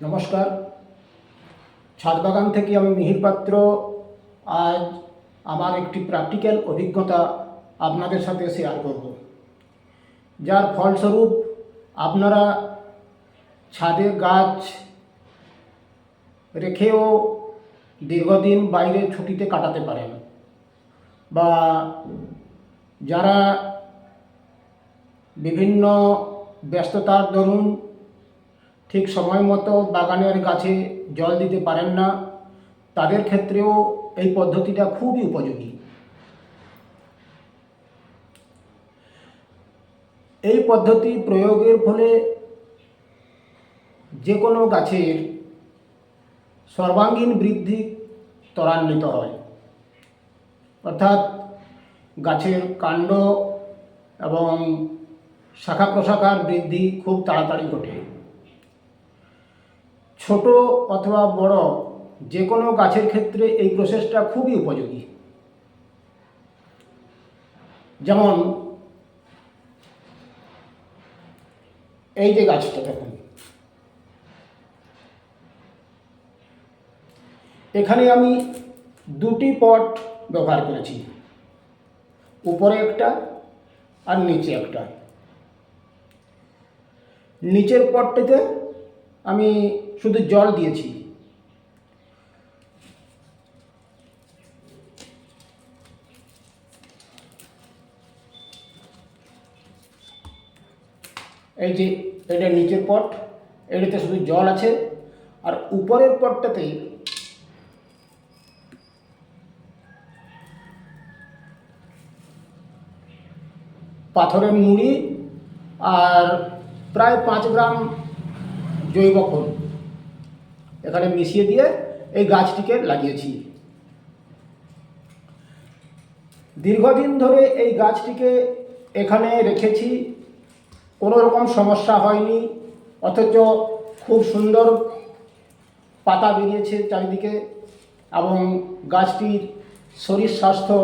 নমস্কার। ছাদ বাগান থেকে আমি মিহির পাত্র। আজ আমার একটি প্র্যাকটিক্যাল অভিজ্ঞতা আপনাদের সাথে শেয়ার করব। যার ফলস্বরূপ আপনারা ছাদে গাছ রেখেও দীর্ঘদিন বাইরে ছুটিতে কাটাতে পারেন বা যারা বিভিন্ন ব্যস্ততার দরুন ঠিক সময় মতো বাগানের গাছে জল দিতে পারেন না। তাদের ক্ষেত্রেও এই পদ্ধতিটা খুবই উপযোগী। এই পদ্ধতি প্রয়োগের ফলে যে কোনো গাছের সর্বাঙ্গীন বৃদ্ধি ত্বরান্বিত হয়। অর্থাৎ গাছের কাণ্ড এবং শাখা প্রশাখার বৃদ্ধি খুব তাড়াতাড়ি ঘটে। ছোট অথবা বড় যে কোনো গাছের ক্ষেত্রে এই প্রসেসটা খুবই উপযোগী। যেমন, এই যে গাছটা দেখুন। এখানে আমি দুটি পট ব্যবহার করেছি। উপরে একটা আর নিচে একটা। নিচের পটটিতে আমি শুধু জল দিয়েছি। এই যে এটা নিচের পট এটাতে শুধু জল আছে। আর উপরের পটটাতে পাথরের মুড়ি আর প্রায় পাঁচ গ্রাম জৈব খোল। এখানে মিশিয়ে দিয়ে এই গাছটিকে লাগিয়েছি। দীর্ঘদিন ধরে এই গাছটিকে এখানে রেখেছি। কোনো রকম সমস্যা হয়নি, অথচ খুব সুন্দর পাতা বেরিয়েছে চারিদিকে এবং গাছটির শরীর স্বাস্থ্য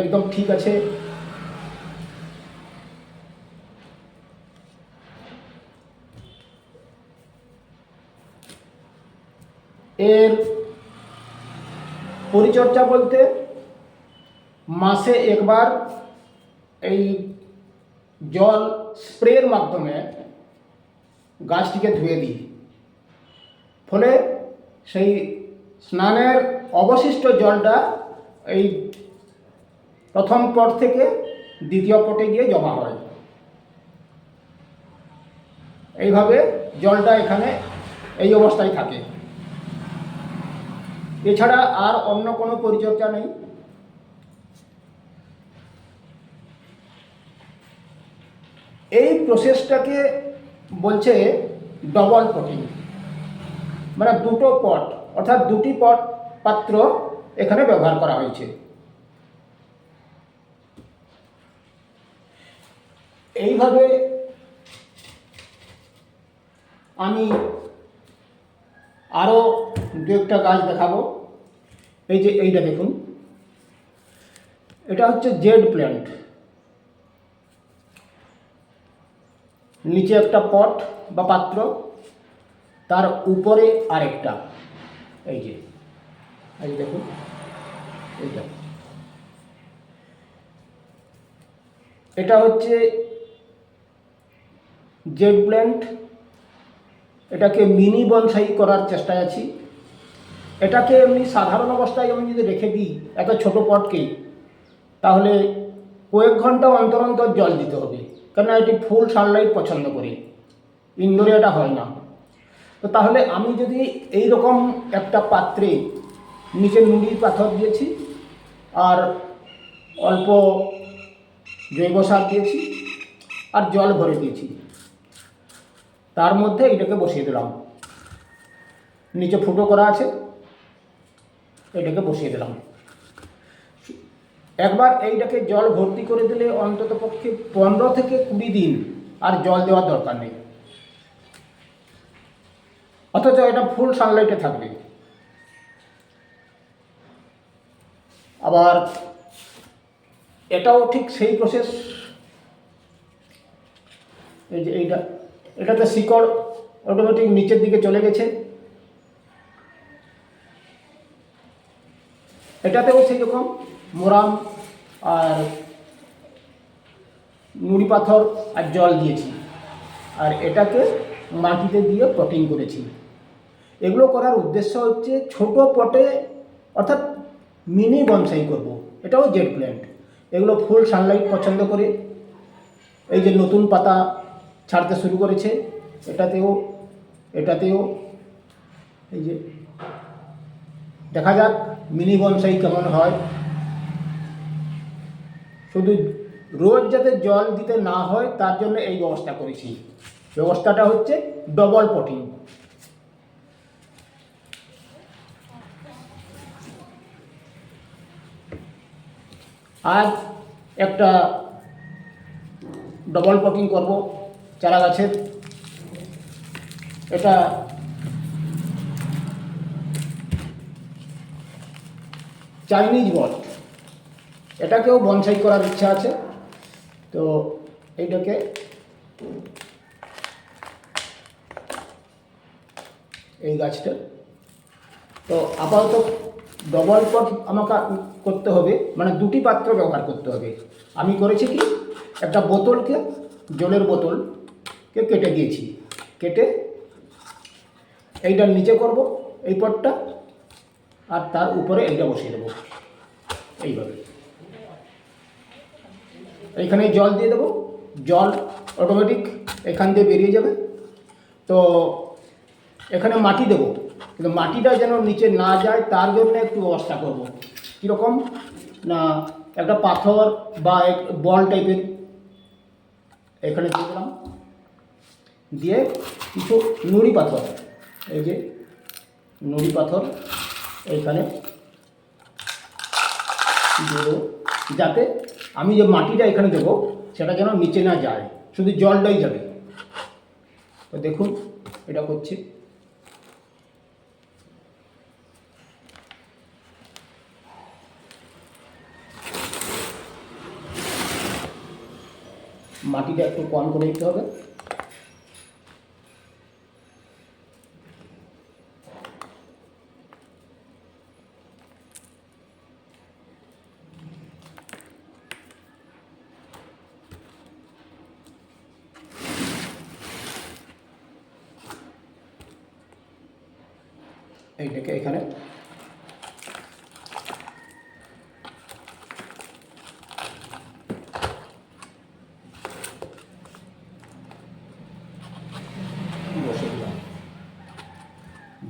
একদম ঠিক আছে। এর পরিচর্যা বলতে মাসে একবার এই জল স্প্রের মাধ্যমে গাছটিকে ধুয়ে দিই। ফলে সেই স্নানের অবশিষ্ট জলটা এই প্রথম পট থেকে দ্বিতীয় পটে গিয়ে জমা হয়। এইভাবে জলটা এখানে এই অবস্থায় থাকে। এছাড়া আর অন্য কোনো পরিচর্যা নেই? এই প্রসেসটাকে বলছে ডবল পটিং মানে দুটো পট অর্থাৎ দুটি পট পাত্র এখানে ব্যবহার করা হয়েছে। এইভাবে আমি আরও দু একটা গাছ দেখাবো। এই যে এইটা দেখুন। এটা হচ্ছে জেড প্ল্যান্ট। নিচে একটা পট বা পাত্র, তার উপরে আরেকটা। এই যে, এই দেখুন, এইটা। এটা হচ্ছে জেড প্ল্যান্ট। এটাকে মিনি বনসাই করার চেষ্টায় আছি। এটাকে এমনি সাধারণ অবস্থায় আমি যদি রেখে দিই এত ছোট পটকে, তাহলে কয়েক ঘণ্টা অন্তর অন্তর জল দিতে হবে। কেননা এটি ফুল সানলাইট পছন্দ করে। ইনডোরে এটা হয় না। তো তাহলে আমি যদি এই রকম একটা পাত্রে নিচে নুড়ি পাথর দিয়েছি, আর অল্প জৈব সার দিয়েছি, আর জল ভরে দিয়েছি, তার মধ্যে এটাকে বসিয়ে দিলাম। নিচে ফুটো করা আছে। এটাকে বসিয়ে দিলাম। একবার এইটাকে জল ভর্তি করে দিলে অন্তত পক্ষে পনেরো থেকে কুড়ি দিন আর জল দেওয়ার দরকার নেই। অথচ এটা ফুল সানলাইটে থাকবে। আবার এটাও ঠিক সেই প্রসেস এই যে এইটা, এটাতে শিকড় অটোমেটিক নিচের দিকে চলে গেছে। এটাতেও সেই রকম মোরাম আর নুড়ি পাথর আর জল দিয়েছি। আর এটাকে মাটিতে দিয়ে পটিং করেছি। এগুলো করার উদ্দেশ্য হচ্ছে ছোট পটে, অর্থাৎ মিনি বনসাই করব। এটাও জেড প্ল্যান্ট এগুলো ফুল সানলাইট পছন্দ করে। এই যে নতুন পাতা ছাড়তে শুরু করেছে, এটাতেও এটাতেও, এই যে, দেখা যাক। মিনি বনসাই কেমন হয়? শুধু রোজ যাতে জল দিতে না হয়, তার জন্য এই ব্যবস্থা করেছি। ব্যবস্থাটা হচ্ছে ডবল পটিং আজ একটা ডবল পটিং করব চারা গাছের এটা চাইনিজ বট এটাকেও বনসাই করার ইচ্ছা আছে। তো এইটাকে এই গাছটা। তো আপাতত ডবল পট আমাকে করতে হবে। মানে দুটি পাত্র ব্যবহার করতে হবে। আমি করেছি কি? একটা বোতলকে, জলের বোতলকে কেটে দিয়েছি। কেটে এইটার নিচে করব। এই পটটা আর তার উপরে এইটা বসিয়ে দেবো। এইভাবে। এইখানে জল দিয়ে দেবো। জল অটোমেটিক এখান দিয়ে বেরিয়ে যাবে। তো এখানে মাটি দেবো। কিন্তু মাটিটা যেন নিচে না যায়, তার জন্য একটু ব্যবস্থা করব। কীরকম? না, একটা পাথর বা এক বল টাইপের। এখানে দিয়ে দিলাম। দিয়ে কিছু নুড়ি পাথর। এই যে নুড়ি পাথর। এইখানে দেবো। যাতে আমি যে মাটিটা এখানে দেবো, সেটা যেন নিচে না যায়, শুধু জলটাই যাবে। তো দেখুন, এটা করছি। মাটিটা একটু কম করে দিতে হবে। এইটাকে এখানে।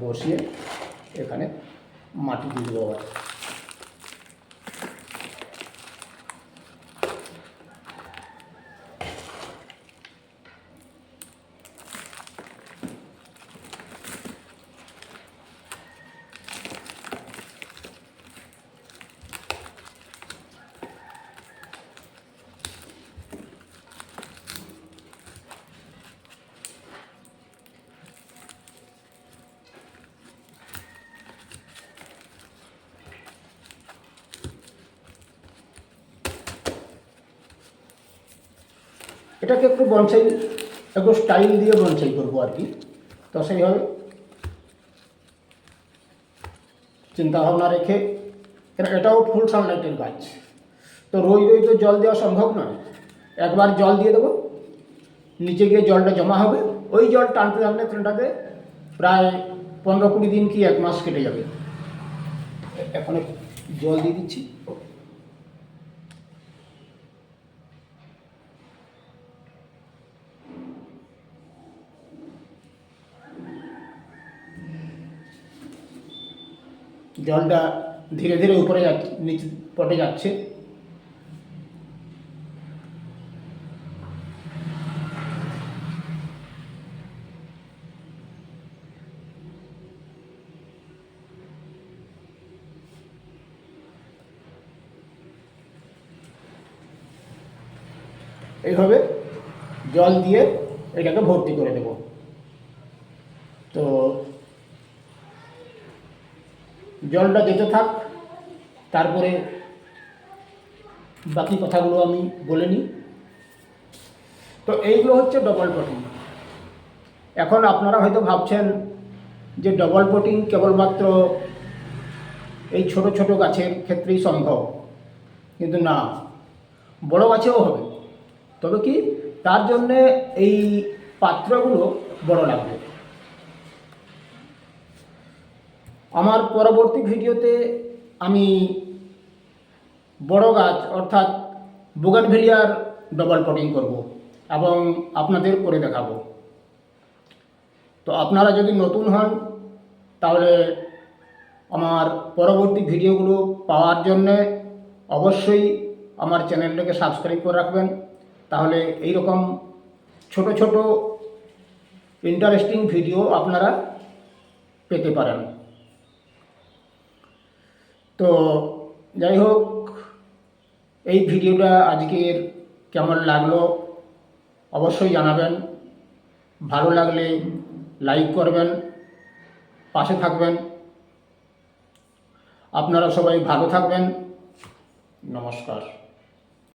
বসিয়ে এখানে মাটি দিয়ে দেবো আবার। এটাকে একটু বনসাই, একটু স্টাইল দিয়ে বনসাই করব আর কি। তো সেইভাবে চিন্তা ভাবনা রেখে, কেন এটাও ফুল সানলাইটের গাছ। তো রোজ রোজ তো জল দেওয়া সম্ভব নয়। একবার জল দিয়ে দেবো, নিচে গিয়ে জলটা জমা হবে। ওই জল টানতে টানতে ট্রেনটাতে প্রায় পনেরো কুড়ি দিন কি এক মাস কেটে যাবে। এখন জল দিয়ে দিচ্ছি। জলটা ধীরে ধীরে উপরে যাচ্ছে, নিচে পটে যাচ্ছে। এইভাবে জল দিয়ে এটাকে ভর্তি করে দেব তো জলটা যেতে থাক, তারপরে বাকি কথাগুলো আমি বলে নিই। তো এইগুলো হচ্ছে ডবল পটিং এখন আপনারা হয়তো ভাবছেন যে ডবল পটিং কেবলমাত্র এই ছোট ছোট গাছের ক্ষেত্রেই সম্ভব, কিন্তু না। বড় গাছেও হবে। তবে কি? তার জন্যে এই পাত্রগুলো বড় লাগবে। আমার পরবর্তী ভিডিওতে আমি বড় গাছ, অর্থাৎ বুগানভেলিয়ার ডবল পটিং করব এবং আপনাদের করে দেখাবো। তো আপনারা যদি নতুন হন, তাহলে আমার পরবর্তী ভিডিওগুলো পাওয়ার জন্যে অবশ্যই আমার চ্যানেলটাকে সাবস্ক্রাইব করে রাখবেন। তাহলে এই রকম ছোট ছোট ইন্টারেস্টিং ভিডিও আপনারা পেতে পারেন। তো যাই হোক, এই ভিডিওটা আজকের কেমন লাগল অবশ্যই জানাবেন। ভালো লাগলে লাইক করবেন, পাশে থাকবেন। আপনারা সবাই ভালো থাকবেন। নমস্কার।